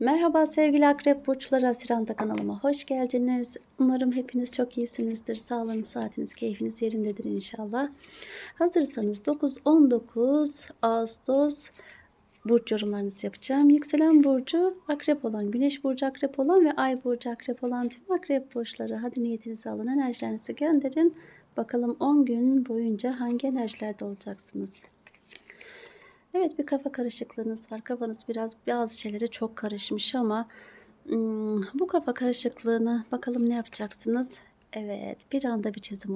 Merhaba sevgili akrep burçları Asiranta kanalıma hoş geldiniz. Umarım hepiniz çok iyisinizdir. Sağlığınız, saatiniz, keyfiniz yerindedir inşallah. Hazırsanız 9-19 Ağustos burç yorumlarınızı yapacağım. Yükselen burcu akrep olan, güneş burcu akrep olan ve ay burcu akrep olan tüm akrep burçları. Hadi niyetinizi alın, enerjilerinizi gönderin. Bakalım 10 gün boyunca hangi enerjilerde olacaksınız? Evet bir kafa karışıklığınız var. Kafanız biraz bazı şeylere çok karışmış ama bu kafa karışıklığını bakalım ne yapacaksınız? Evet bir anda bir çözüm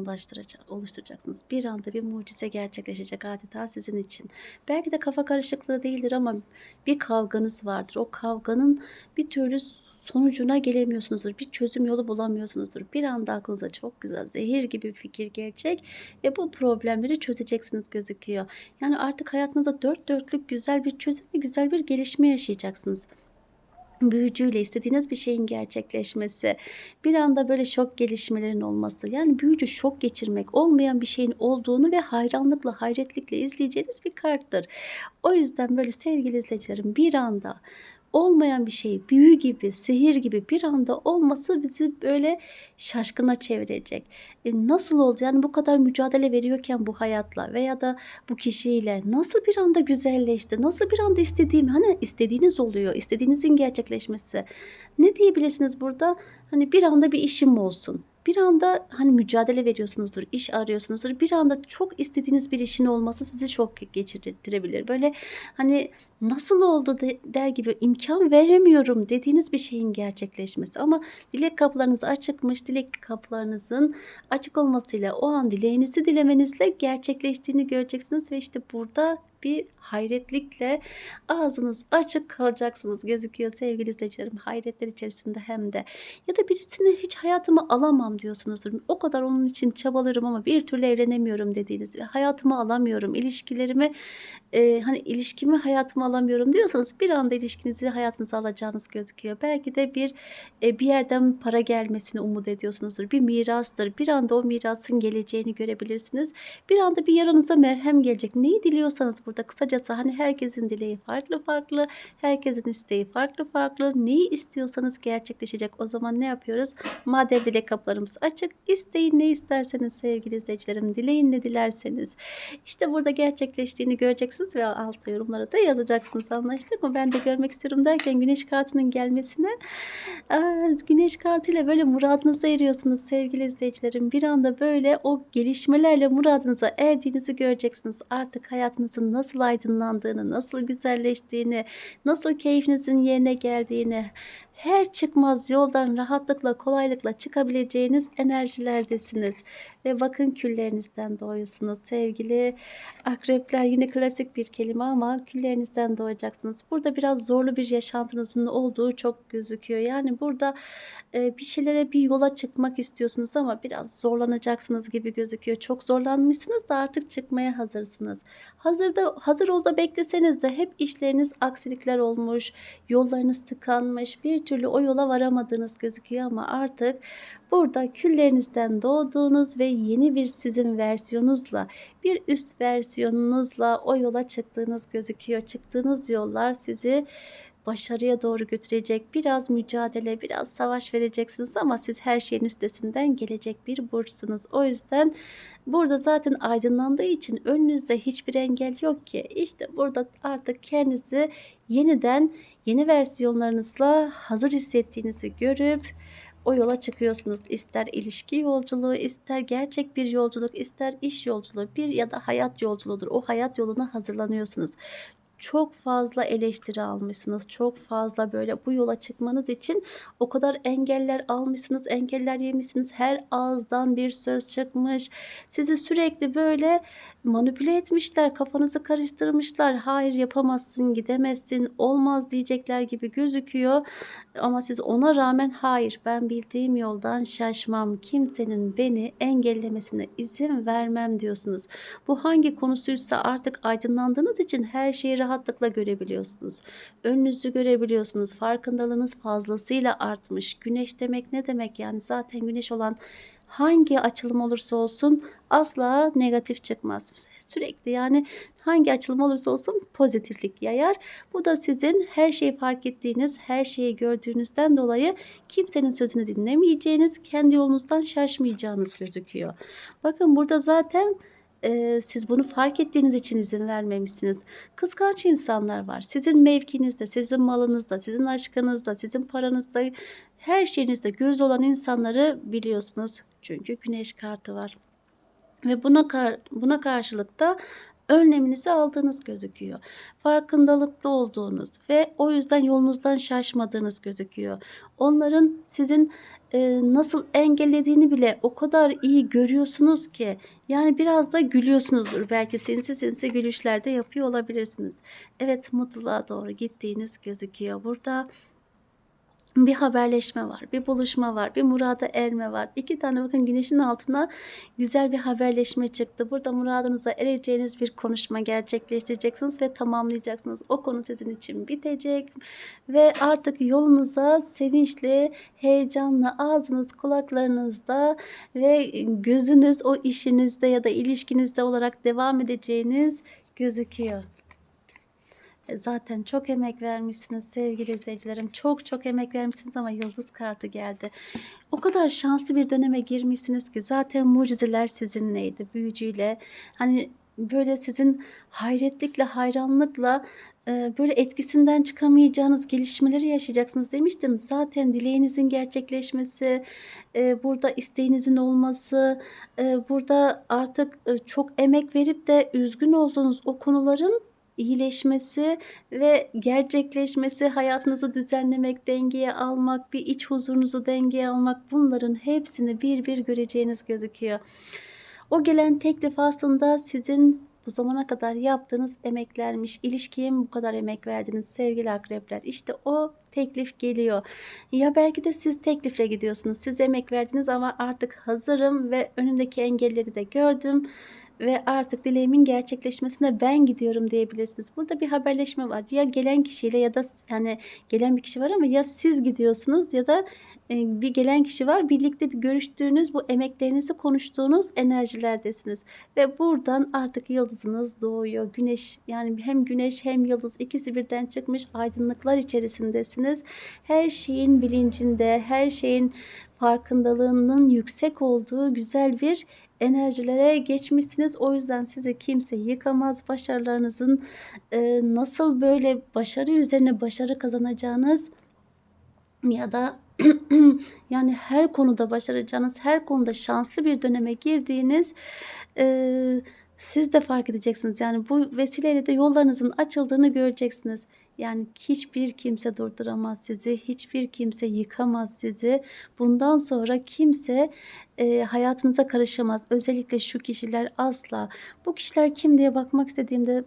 oluşturacaksınız. Bir anda bir mucize gerçekleşecek adeta sizin için. Belki de kafa karışıklığı değildir ama bir kavganız vardır. O kavganın bir türlü sonucuna gelemiyorsunuzdur. Bir çözüm yolu bulamıyorsunuzdur. Bir anda aklınıza çok güzel zehir gibi bir fikir gelecek ve bu problemleri çözeceksiniz gözüküyor. Yani artık hayatınıza dört dörtlük güzel bir çözüm ve güzel bir gelişme yaşayacaksınız büyücüyle istediğiniz bir şeyin gerçekleşmesi, bir anda böyle şok gelişmelerin olması. Yani büyücü şok geçirmek, olmayan bir şeyin olduğunu ve hayranlıkla, hayretlikle izleyeceğiniz bir karttır. O yüzden böyle sevgili izleyicilerim bir anda olmayan bir şey büyü gibi, sihir gibi bir anda olması bizi böyle şaşkına çevirecek. E nasıl oldu? Yani bu kadar mücadele veriyorken bu hayatla veya da bu kişiyle nasıl bir anda güzelleşti? Nasıl bir anda istediğim, hani istediğiniz oluyor, istediğinizin gerçekleşmesi. Ne diyebilirsiniz burada? Hani bir anda bir işim olsun bir anda hani mücadele veriyorsunuzdur, iş arıyorsunuzdur. Bir anda çok istediğiniz bir işin olması sizi şok geçirtirebilir. Böyle hani nasıl oldu der gibi imkan veremiyorum dediğiniz bir şeyin gerçekleşmesi. Ama dilek kapılarınız açıkmış. Dilek kapılarınızın açık olmasıyla o an dileğinizi dilemenizle gerçekleştiğini göreceksiniz ve işte burada bir hayretlikle ağzınız açık kalacaksınız gözüküyor sevgili izleyicilerim. Hayretler içerisinde hem de. Ya da birisini hiç hayatıma alamam diyorsunuzdur. O kadar onun için çabalarım ama bir türlü evlenemiyorum dediğiniz ve hayatıma alamıyorum. ilişkilerimi e, hani ilişkimi hayatıma alamıyorum diyorsanız bir anda ilişkinizi hayatınıza alacağınız gözüküyor. Belki de bir e, bir yerden para gelmesini umut ediyorsunuzdur. Bir mirastır. Bir anda o mirasın geleceğini görebilirsiniz. Bir anda bir yaranıza merhem gelecek. Neyi diliyorsanız burada kısacası hani herkesin dileği farklı farklı. Herkesin isteği farklı farklı. Neyi istiyorsanız gerçekleşecek. O zaman ne yapıyoruz? Madem dilek kapılarımız açık. isteyin ne isterseniz sevgili izleyicilerim. Dileyin ne dilerseniz. İşte burada gerçekleştiğini göreceksiniz ve altta yorumlara da yazacaksınız. Anlaştık mı? Ben de görmek istiyorum derken güneş kartının gelmesine güneş kartıyla böyle muradınıza eriyorsunuz sevgili izleyicilerim. Bir anda böyle o gelişmelerle muradınıza erdiğinizi göreceksiniz. Artık hayatınızın nasıl aydınlandığını, nasıl güzelleştiğini, nasıl keyfinizin yerine geldiğini, her çıkmaz yoldan rahatlıkla, kolaylıkla çıkabileceğiniz enerjilerdesiniz. Ve bakın küllerinizden doğuyorsunuz sevgili akrepler. Yine klasik bir kelime ama küllerinizden doğacaksınız. Burada biraz zorlu bir yaşantınızın olduğu çok gözüküyor. Yani burada e, bir şeylere bir yola çıkmak istiyorsunuz ama biraz zorlanacaksınız gibi gözüküyor. Çok zorlanmışsınız da artık çıkmaya hazırsınız. Hazırda hazır olda bekleseniz de hep işleriniz aksilikler olmuş, yollarınız tıkanmış, bir türlü o yola varamadığınız gözüküyor ama artık burada küllerinizden doğduğunuz ve yeni bir sizin versiyonunuzla, bir üst versiyonunuzla o yola çıktığınız gözüküyor. Çıktığınız yollar sizi başarıya doğru götürecek biraz mücadele, biraz savaş vereceksiniz ama siz her şeyin üstesinden gelecek bir burçsunuz. O yüzden burada zaten aydınlandığı için önünüzde hiçbir engel yok ki. İşte burada artık kendinizi yeniden yeni versiyonlarınızla hazır hissettiğinizi görüp o yola çıkıyorsunuz. İster ilişki yolculuğu, ister gerçek bir yolculuk, ister iş yolculuğu, bir ya da hayat yolculuğudur. O hayat yoluna hazırlanıyorsunuz çok fazla eleştiri almışsınız. Çok fazla böyle bu yola çıkmanız için o kadar engeller almışsınız, engeller yemişsiniz. Her ağızdan bir söz çıkmış. Sizi sürekli böyle manipüle etmişler, kafanızı karıştırmışlar. Hayır yapamazsın, gidemezsin, olmaz diyecekler gibi gözüküyor. Ama siz ona rağmen hayır ben bildiğim yoldan şaşmam. Kimsenin beni engellemesine izin vermem diyorsunuz. Bu hangi konusuysa artık aydınlandığınız için her şeyi rahatlıkla görebiliyorsunuz. Önünüzü görebiliyorsunuz. Farkındalığınız fazlasıyla artmış. Güneş demek ne demek yani zaten güneş olan hangi açılım olursa olsun asla negatif çıkmaz. Sürekli yani hangi açılım olursa olsun pozitiflik yayar. Bu da sizin her şeyi fark ettiğiniz, her şeyi gördüğünüzden dolayı kimsenin sözünü dinlemeyeceğiniz, kendi yolunuzdan şaşmayacağınız gözüküyor. Bakın burada zaten e, siz bunu fark ettiğiniz için izin vermemişsiniz. Kıskanç insanlar var. Sizin mevkinizde, sizin malınızda, sizin aşkınızda, sizin paranızda, her şeyinizde göz olan insanları biliyorsunuz. Çünkü güneş kartı var. Ve buna kar, buna karşılık da önleminizi aldığınız gözüküyor. Farkındalıklı olduğunuz ve o yüzden yolunuzdan şaşmadığınız gözüküyor. Onların sizin e, nasıl engellediğini bile o kadar iyi görüyorsunuz ki yani biraz da gülüyorsunuzdur. Belki sinsi sinsi gülüşler de yapıyor olabilirsiniz. Evet mutluluğa doğru gittiğiniz gözüküyor. Burada bir haberleşme var, bir buluşma var, bir murada erme var. İki tane bakın güneşin altına güzel bir haberleşme çıktı. Burada muradınıza ereceğiniz bir konuşma gerçekleştireceksiniz ve tamamlayacaksınız. O konu sizin için bitecek ve artık yolunuza sevinçli, heyecanla ağzınız kulaklarınızda ve gözünüz o işinizde ya da ilişkinizde olarak devam edeceğiniz gözüküyor. E, zaten çok emek vermişsiniz sevgili izleyicilerim. Çok çok emek vermişsiniz ama yıldız kartı geldi. O kadar şanslı bir döneme girmişsiniz ki zaten mucizeler sizinleydi. Büyücüyle hani böyle sizin hayretlikle, hayranlıkla e, böyle etkisinden çıkamayacağınız gelişmeleri yaşayacaksınız demiştim. Zaten dileğinizin gerçekleşmesi, e, burada isteğinizin olması, burada artık çok emek verip de üzgün olduğunuz o konuların iyileşmesi ve gerçekleşmesi, hayatınızı düzenlemek, dengeye almak, bir iç huzurunuzu dengeye almak bunların hepsini bir bir göreceğiniz gözüküyor. O gelen teklif aslında sizin bu zamana kadar yaptığınız emeklermiş. İlişkiye mi bu kadar emek verdiniz sevgili akrepler? İşte o teklif geliyor. Ya belki de siz teklifle gidiyorsunuz. Siz emek verdiniz ama artık hazırım ve önümdeki engelleri de gördüm ve artık dileğimin gerçekleşmesine ben gidiyorum diyebilirsiniz. Burada bir haberleşme var. Ya gelen kişiyle ya da yani gelen bir kişi var ama ya siz gidiyorsunuz ya da bir gelen kişi var. Birlikte bir görüştüğünüz, bu emeklerinizi konuştuğunuz enerjilerdesiniz. Ve buradan artık yıldızınız doğuyor. Güneş yani hem güneş hem yıldız ikisi birden çıkmış aydınlıklar içerisindesiniz. Her şeyin bilincinde, her şeyin farkındalığının yüksek olduğu güzel bir enerjilere geçmişsiniz. O yüzden sizi kimse yıkamaz. Başarılarınızın e, nasıl böyle başarı üzerine başarı kazanacağınız ya da yani her konuda başaracağınız, her konuda şanslı bir döneme girdiğiniz e, siz de fark edeceksiniz. Yani bu vesileyle de yollarınızın açıldığını göreceksiniz. Yani hiçbir kimse durduramaz sizi, hiçbir kimse yıkamaz sizi. Bundan sonra kimse e, hayatınıza karışamaz. Özellikle şu kişiler asla. Bu kişiler kim diye bakmak istediğimde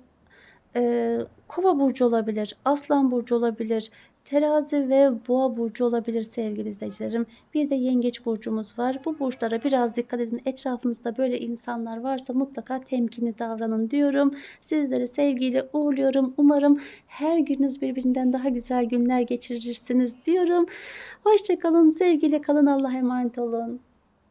e, kova burcu olabilir, aslan burcu olabilir, Terazi ve boğa burcu olabilir sevgili izleyicilerim. Bir de yengeç burcumuz var. Bu burçlara biraz dikkat edin. Etrafınızda böyle insanlar varsa mutlaka temkinli davranın diyorum. Sizleri sevgiyle uğurluyorum. Umarım her gününüz birbirinden daha güzel günler geçirirsiniz diyorum. Hoşçakalın, sevgiyle kalın, Allah'a emanet olun.